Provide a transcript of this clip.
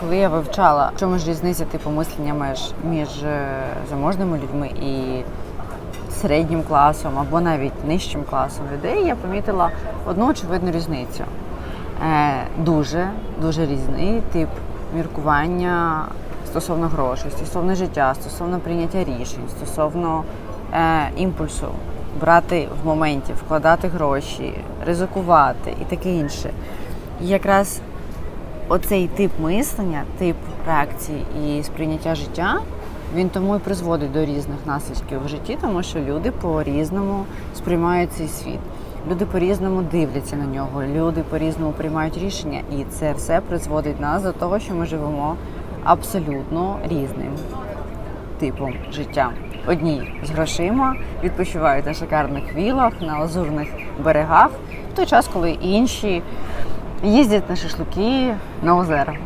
Коли я вивчала, в чому ж різниця типу мислення меж між е, заможними людьми і середнім класом або навіть нижчим класом людей, я помітила одну очевидну різницю. Е, дуже, дуже різний тип міркування стосовно грошей, стосовно життя, стосовно прийняття рішень, стосовно е, імпульсу брати в моменті, вкладати гроші, ризикувати і таке інше. І якраз оцей тип мислення, тип реакції і сприйняття життя, він тому і призводить до різних наслідків в житті, тому що люди по-різному сприймають цей світ. Люди по-різному дивляться на нього, люди по-різному приймають рішення, і це все призводить нас до того, що ми живемо абсолютно різним типом життя. Одні з грошима відпочивають на шикарних вілах, на лазурних берегах, в той час, коли інші їздять на шашлики на озера.